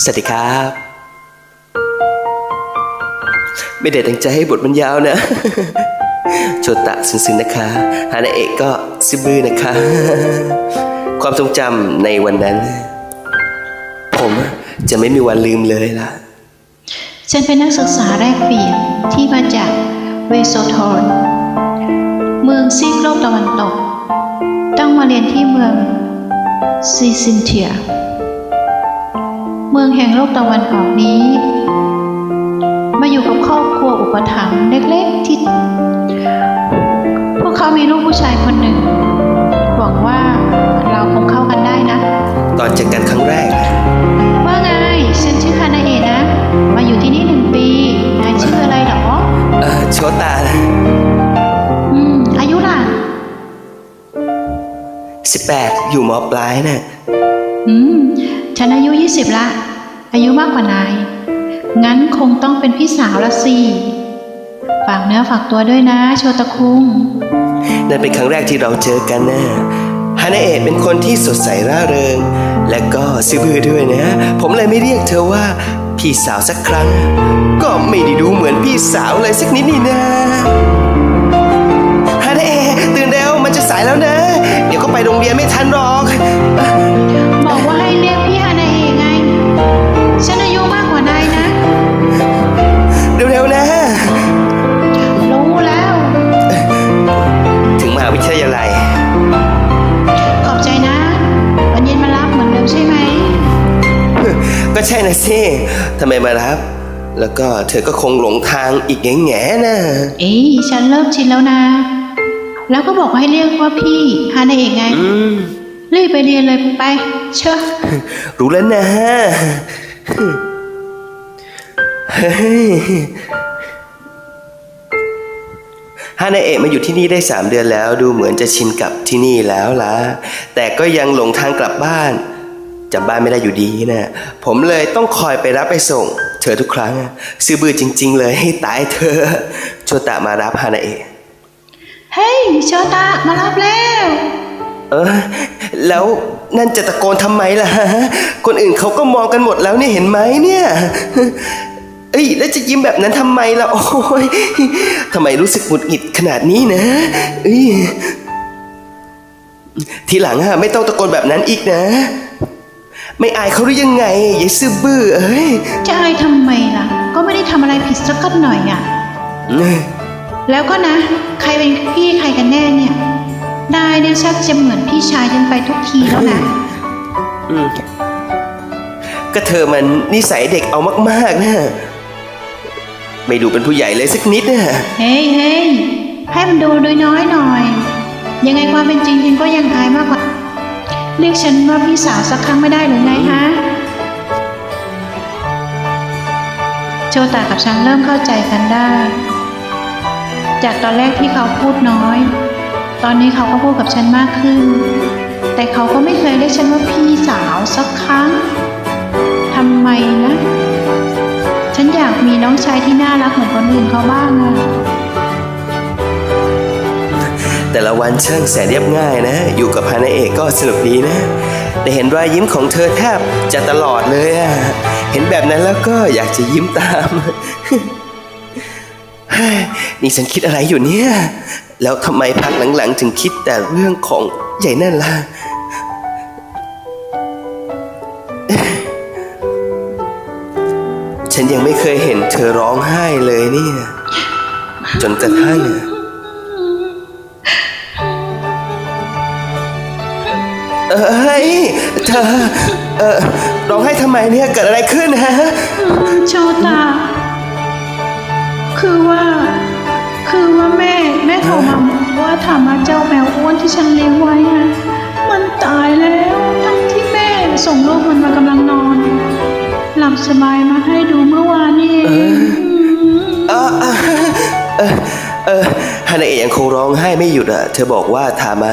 สวัสดีครับ ไม่ได้ตั้งใจให้บทมันยาวนะ โชตะซึ้งๆนะคะ ฮานาเอะก็ซิบือนะคะ ความทรงจำในวันนั้น ผมจะไม่มีวันลืมเลยล่ะ ฉันเป็นนักศึกษาแรกเปลี่ยนที่มาจากเวโซทอนเมืองซีกโลกตะวันตก ต้องมาเรียนที่เมืองซีซินเทีย เมืองแห่งโลกตะวันออกนี้ มาอยู่กับครอบครัวอุปถัมภ์เล็กๆที่พวกเขามีลูกผู้ชายคนหนึ่งหวังว่าเราคงเข้ากันได้นะ ตอนเจอกันครั้งแรก ว่าไง ฉันชื่อคานาเอะนะ มาอยู่ที่นี่หนึ่งปี นายชื่ออะไรเหรอ เออโชตะอืม อายุล่ะ18อยู่มปลายน่ะอืม ฉันอายุยี่สิบละ อายุมากกว่านาย งั้นคงต้องเป็นพี่สาวละสิ ฝากเนื้อฝากตัวด้วยนะ โชตะคุง นั่นเป็นครั้งแรกที่เราเจอกันนะฮานาเอะเป็นคนที่สดใสร่าเริง และก็ซื่อบื้อด้วยนะ ผมเลยไม่เรียกเธอว่า พี่สาวสักครั้ง ก็ไม่ได้ดูเหมือนพี่สาวเลยสักนิดนี่นะ ก็ใช่นะสิทำไมมารับ แล้วก็เธอก็คงหลงทางอีกแง่ๆนะเอ้ยฉันเริ่มชินแล้วนะ แล้วก็บอกให้เรียกว่าพี่ฮานาเอะไงอืมรีบไปเรียนเลยไป เชอะรู้แล้วนะเฮ้ยฮานาเอะมาอยู่ที่นี่ได้สามเดือนแล้ว ดูเหมือนจะชินกับที่นี่แล้วล่ะ แต่ก็ยังหลงทางกลับบ้าน จำบ้านไม่ได้อยู่ดีนะผมเลยต้องคอยไปรับไปส่ง เธอทุกครั้งซื้อบือจริง ๆ เลยให้ตายเธอ โชตะมารับฮานาเอะเฮ้ยโชตะมารับแล้ว เออ แล้วนั่นจะตะโกนทำไมล่ะฮะคนอื่นเขาก็มองกันหมดแล้วเนี่ยเห็นไหมเนี่ยเอ้ยแล้วจะยิ้มแบบนั้นทำไมล่ะโอ้ยทำไมรู้สึกหงุดหงิดขนาดนี้นะเอ้ยทีหลังอะไม่ต้องตะโกนแบบนั้นอีกนะ ไม่อายเขาหรือยังไงยายซื่อบื้อเอ้ยจะอายทำไมล่ะ ก็ไม่ได้ทำอะไรผิดสักหน่อยอะ แล้วก็นะ ใครเป็นพี่ใครกันแน่เนี่ยนายเนี่ยชักจะเหมือนพี่ชายฉันไปทุกทีแล้วนะก็เธอมันนิสัยเด็กเอามากๆนะไม่ดูเป็นผู้ใหญ่เลยสักนิดนะเฮ้ยเฮ้ยให้มันดูน้อยๆหน่อย ยังไงความเป็นจริงฉันก็ยังอายมากกว่า เรียกฉันว่าพี่สาวสักครั้งไม่ได้หรือไงฮะ โชตากับฉันเริ่มเข้าใจกันได้ จากตอนแรกที่เขาพูดน้อย ตอนนี้เขาก็พูดกับฉันมากขึ้น แต่เขาก็ไม่เคยเรียกฉันว่าพี่สาวสักครั้งทำไมนะ ฉันอยากมีน้องชายที่น่ารักเหมือนคนอื่นเขาบ้างอะ แต่ละวันช่างแสนเรียบง่ายนะ อยู่กับฮานาเอะก็สนุกดีนะ แต่เห็นรอยยิ้มของเธอแทบจะตลอดเลยอะเห็นแบบนั้นแล้วก็อยากจะยิ้มตามนี่ฉันคิดอะไรอยู่เนี่ย แล้วทำไมพักหลังๆ ถึงคิดแต่เรื่องของใหญ่นั่นล่ะฉันยังไม่เคยเห็นเธอร้องไห้เลยเนี่ย จนกระทั่ง เอ้ยเธอ เออร้องไห้ทำไมเนี่ยเกิดอะไรขึ้นฮะ โชตา คือว่า คือว่าแม่ แม่โทรมาบอกว่าถามมาเจ้าแมวอ้วนที่ฉันเลี้ยงไว้อะมันตายแล้วทั้งที่แม่ส่งลูกมันมากำลังนอน หลับสบายมาให้ดูเมื่อวานนี่เองเออเออเออเออฮานาเอะยังคงร้องไห้ไม่หยุดอะเธอบอกว่าทามะ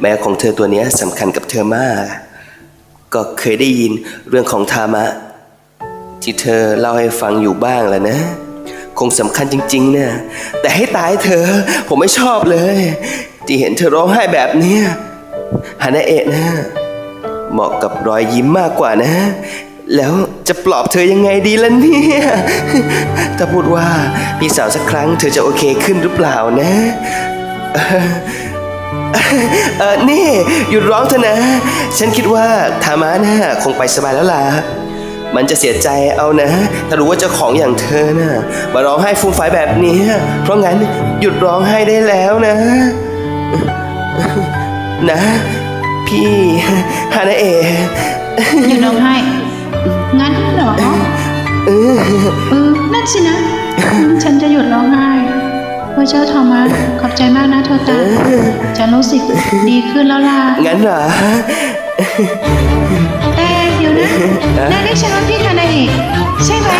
แม่ของเธอตัวนี้สำคัญกับเธอมาก ก็เคยได้ยินเรื่องของทามะ ที่เธอเล่าให้ฟังอยู่บ้างแล้วนะ คงสำคัญจริงๆนะแต่ให้ตายเธอ ผมไม่ชอบเลย ที่เห็นเธอร้องไห้แบบนี้ฮานาเอะนะ เหมาะกับรอยยิ้มมากกว่านะ แล้วจะปลอบเธอยังไงดีล่ะเนี่ยถ้าพูดว่าพี่สาวสักครั้งเธอจะโอเคขึ้นหรือเปล่านะ เออนี่ หยุดร้องเถอะนะ ฉันคิดว่าทามาน่ะคงไปสบายแล้วล่ะ มันจะเสียใจเอานะ ถ้ารู้ว่าเจ้าของอย่างเธอน่ะ มาร้องไห้ฟูมฟายแบบนี้ เพราะงั้นหยุดร้องไห้ได้แล้วนะ นะ พี่ฮานาเอะหยุดร้องไห้ งั้นเหรอเออนั่นสินะอืมฉันจะหยุดร้องไห้ พระเจ้าทอมัสขอบใจมากนะโทตาจะรู้สึกดีขึ้นแล้วล่ะงั้นเหรอแต่เดี๋ยวนะนายเรียกฉันว่าพี่คานาเอะใช่ไหม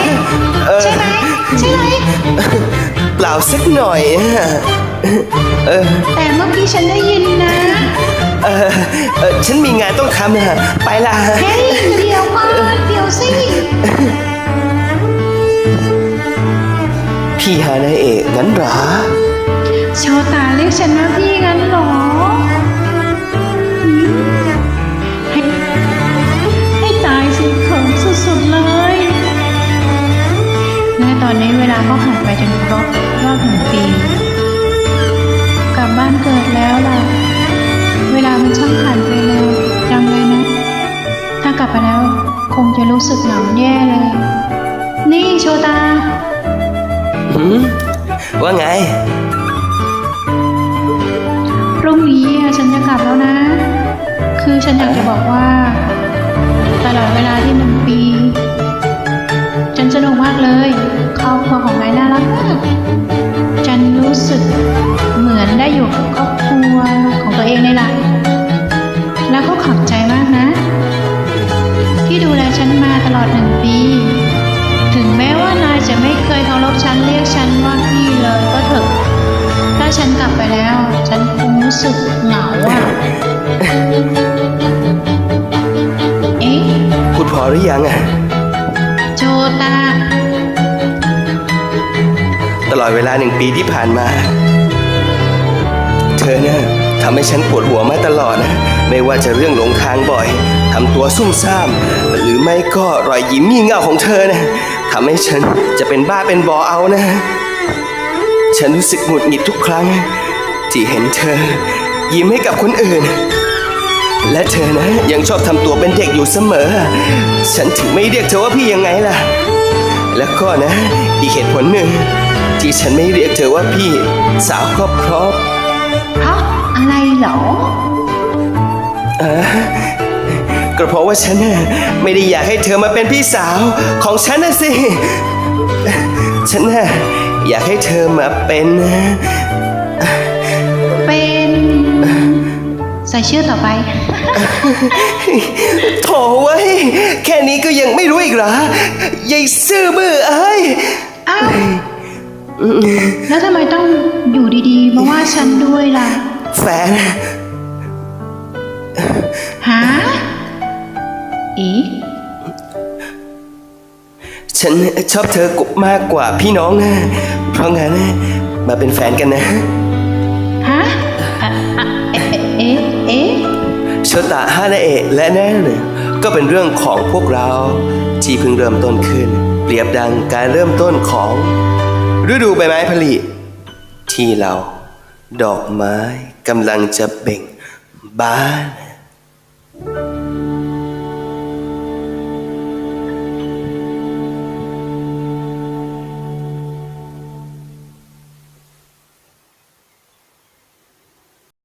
ใช่ไหม ใช่ไหม เปล่าสักหน่อยอะเออแต่เมื่อกี้ฉันได้ยินนะเออเออฉันมีงานต้องทำนะไปละเฮ้ยเดี๋ยวก่อนเดี๋ยวสิพี่ฮานาเอะงั้นเหรอโชตาเรีย กฉันว่าพี่งั้นเหรอ ให้ให้ตายสิเขินสุดๆเลยและตอนนี้เวลาก็ผ่านไปจนครบรอบหนึ่งปี กลับบ้านเกิดแล้วล่ะ เวลามันช่างผ่านไปเร็วจังเลยนะ ถ้ากลับไปแล้วคงจะรู้สึกเหงาแย่เลย นี่โชตาหืมว่าไง รุ่งนี้อะฉันจะกลับแล้วนะ คือฉันอยากจะบอกว่า ตลอดเวลาที่หนึ่งปี ฉันสนุกมากเลย ครอบครัวของนายน่ารักมาก ฉันรู้สึก สึกเหงาอะ เอ๊ะ พูดพอหรือยังอะโจตา ตลอดเวลาหนึ่งปีที่ผ่านมา เธอเนี่ยทำให้ฉันปวดหัวมาตลอดนะไม่ว่าจะเรื่องหลงทางบ่อยทำตัวซุ่มซ่าม หรือไม่ก็รอยยิ้มงี่เง่าของเธอนะทำให้ฉันจะเป็นบ้าเป็นบอเอานะ ฉันรู้สึกหงุดหงิดทุกครั้ง ที่เห็นเธอ ยิ้มให้กับคนอื่น และเธอนะยังชอบทำตัวเป็นเด็กอยู่เสมอ ฉันถึงไม่เรียกเธอว่าพี่ยังไงล่ะ แล้วก็นะ อีกเหตุผลหนึ่ง ที่ฉันไม่เรียกเธอว่าพี่ สาวก็เพราะเพราะอะไรเหรอเออก็เพราะว่าฉันน่ะไม่ได้อยากให้เธอมาเป็นพี่สาวของฉันนะสิ ฉันน่ะอยากให้เธอมาเป็นเป็น ใส่ชื่อต่อไป โถเว้ย แค่นี้ก็ยังไม่รู้อีกเหรอยายซื่อบื้อเอ้ย อ้าว แล้วทำไมต้องอยู่ดีๆ มาว่าฉันด้วยล่ะ แฟนฮะเอ๊ะฉันชอบเธอกมากกว่าพี่น้องนะ เพราะงั้นมาเป็นแฟนกันนะ ฮะอะอะ เอ๊ะเอ๊ะชตะฮานาเอะและแน่นก็เป็นเรื่องของพวกเราที่เพิ่งเริ่มต้นขึ้น เปรียบดังการเริ่มต้นของฤดูใบไม้ผลิที่เรา ดอกไม้กำลังจะเบ่งบาน